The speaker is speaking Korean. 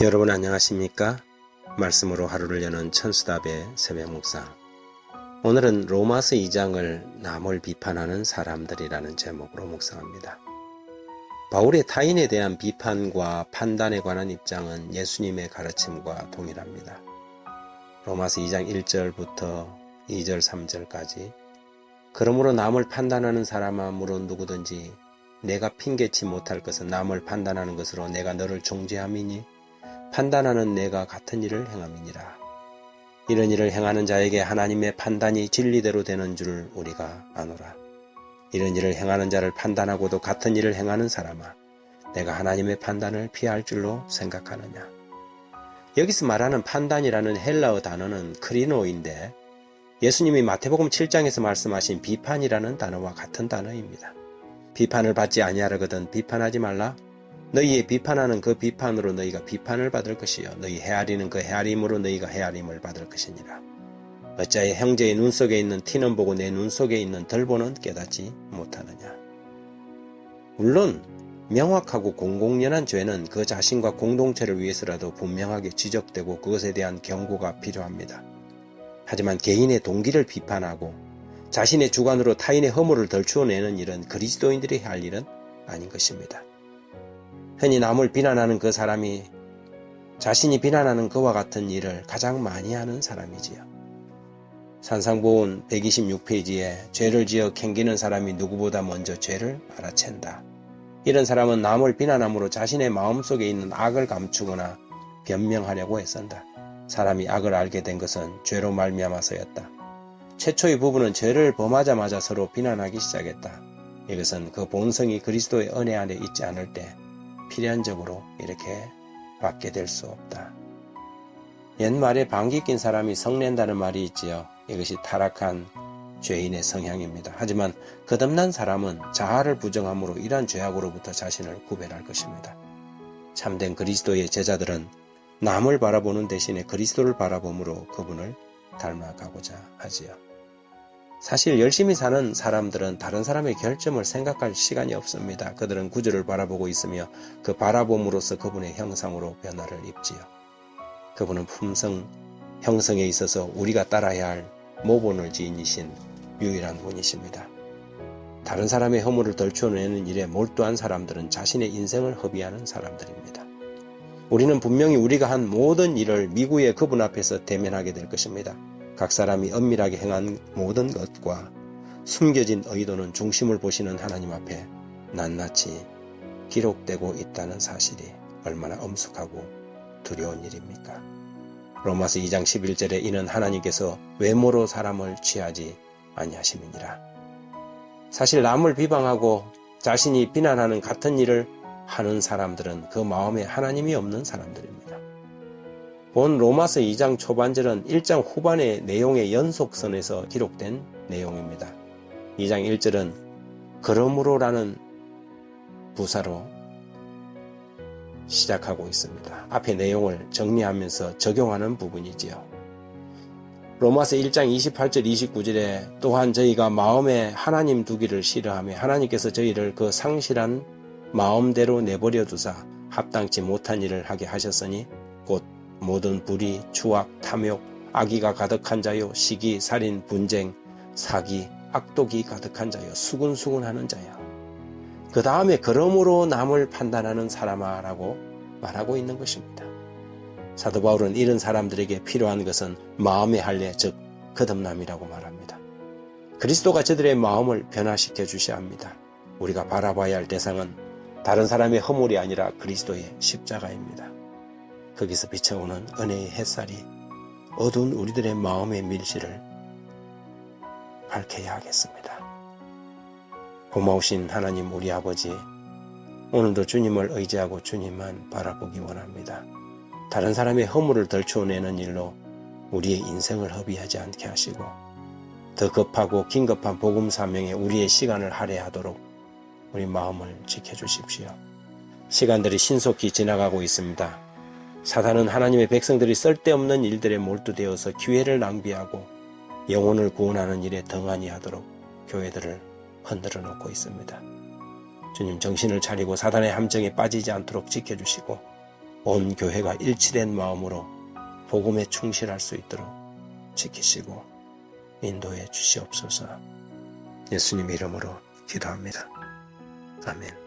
여러분 안녕하십니까? 말씀으로 하루를 여는 천수답의 새벽 묵상. 오늘은 로마서 2장을 남을 비판하는 사람들이라는 제목으로 묵상합니다. 바울의 타인에 대한 비판과 판단에 관한 입장은 예수님의 가르침과 동일합니다. 로마서 2장 1절부터 2절 3절까지 그러므로 남을 판단하는 사람아 물론 누구든지 내가 핑계치 못할 것은 남을 판단하는 것으로 내가 너를 종죄함이니 판단하는 내가 같은 일을 행함이니라. 이런 일을 행하는 자에게 하나님의 판단이 진리대로 되는 줄 우리가 아노라. 이런 일을 행하는 자를 판단하고도 같은 일을 행하는 사람아, 내가 하나님의 판단을 피할 줄로 생각하느냐. 여기서 말하는 판단이라는 헬라어 단어는 크리노인데 예수님이 마태복음 7장에서 말씀하신 비판이라는 단어와 같은 단어입니다. 비판을 받지 아니하려거든 비판하지 말라. 너희의 비판하는 그 비판으로 너희가 비판을 받을 것이요 너희 헤아리는 그 헤아림으로 너희가 헤아림을 받을 것이니라. 어찌하여 형제의 눈 속에 있는 티는 보고 내 눈 속에 있는 덜보는 깨닫지 못하느냐. 물론 명확하고 공공연한 죄는 그 자신과 공동체를 위해서라도 분명하게 지적되고 그것에 대한 경고가 필요합니다. 하지만 개인의 동기를 비판하고 자신의 주관으로 타인의 허물을 덜 추어내는 일은 그리스도인들이 할 일은 아닌 것입니다. 흔히 남을 비난하는 그 사람이 자신이 비난하는 그와 같은 일을 가장 많이 하는 사람이지요. 산상보온 126페이지에 죄를 지어 캥기는 사람이 누구보다 먼저 죄를 알아챈다. 이런 사람은 남을 비난함으로 자신의 마음속에 있는 악을 감추거나 변명하려고 애쓴다. 사람이 악을 알게 된 것은 죄로 말미암아서였다. 최초의 부부는 죄를 범하자마자 서로 비난하기 시작했다. 이것은 그 본성이 그리스도의 은혜 안에 있지 않을 때 필연적으로 이렇게 받게 될 수 없다. 옛말에 방귀 낀 사람이 성낸다는 말이 있지요. 이것이 타락한 죄인의 성향입니다. 하지만 거듭난 사람은 자아를 부정함으로 이러한 죄악으로부터 자신을 구별할 것입니다. 참된 그리스도의 제자들은 남을 바라보는 대신에 그리스도를 바라봄으로 그분을 닮아가고자 하지요. 사실 열심히 사는 사람들은 다른 사람의 결점을 생각할 시간이 없습니다. 그들은 구주를 바라보고 있으며 그 바라봄으로써 그분의 형상으로 변화를 입지요. 그분은 품성, 형성에 있어서 우리가 따라야 할 모본을 지인이신 유일한 분이십니다. 다른 사람의 허물을 덜쳐내는 일에 몰두한 사람들은 자신의 인생을 허비하는 사람들입니다. 우리는 분명히 우리가 한 모든 일을 미구의 그분 앞에서 대면하게 될 것입니다. 각 사람이 엄밀하게 행한 모든 것과 숨겨진 의도는 중심을 보시는 하나님 앞에 낱낱이 기록되고 있다는 사실이 얼마나 엄숙하고 두려운 일입니까? 로마서 2장 11절에 이는 하나님께서 외모로 사람을 취하지 아니하심이니라. 사실 남을 비방하고 자신이 비난하는 같은 일을 하는 사람들은 그 마음에 하나님이 없는 사람들입니다. 본 로마서 2장 초반절은 1장 후반의 내용의 연속선에서 기록된 내용입니다. 2장 1절은 그러므로라는 부사로 시작하고 있습니다. 앞의 내용을 정리하면서 적용하는 부분이지요. 로마서 1장 28절 29절에 또한 저희가 마음에 하나님 두기를 싫어하며 하나님께서 저희를 그 상실한 마음대로 내버려 두사 합당치 못한 일을 하게 하셨으니 곧 모든 불의, 추악, 탐욕, 악의가 가득한 자요, 시기, 살인, 분쟁, 사기, 악독이 가득한 자요, 수근수근하는 자요. 그 다음에 그러므로 남을 판단하는 사람아라고 말하고 있는 것입니다. 사도 바울은 이런 사람들에게 필요한 것은 마음의 할례, 즉 거듭남이라고 말합니다. 그리스도가 저들의 마음을 변화시켜 주셔야 합니다. 우리가 바라봐야 할 대상은 다른 사람의 허물이 아니라 그리스도의 십자가입니다. 거기서 비춰오는 은혜의 햇살이 어두운 우리들의 마음의 밀실을 밝혀야 하겠습니다. 고마우신 하나님 우리 아버지, 오늘도 주님을 의지하고 주님만 바라보기 원합니다. 다른 사람의 허물을 덜쳐내는 일로 우리의 인생을 허비하지 않게 하시고 더 급하고 긴급한 복음 사명에 우리의 시간을 할애하도록 우리 마음을 지켜주십시오. 시간들이 신속히 지나가고 있습니다. 사단은 하나님의 백성들이 쓸데없는 일들에 몰두되어서 기회를 낭비하고 영혼을 구원하는 일에 등한히 하도록 교회들을 흔들어 놓고 있습니다. 주님 정신을 차리고 사단의 함정에 빠지지 않도록 지켜주시고 온 교회가 일치된 마음으로 복음에 충실할 수 있도록 지키시고 인도해 주시옵소서. 예수님 이름으로 기도합니다. 아멘.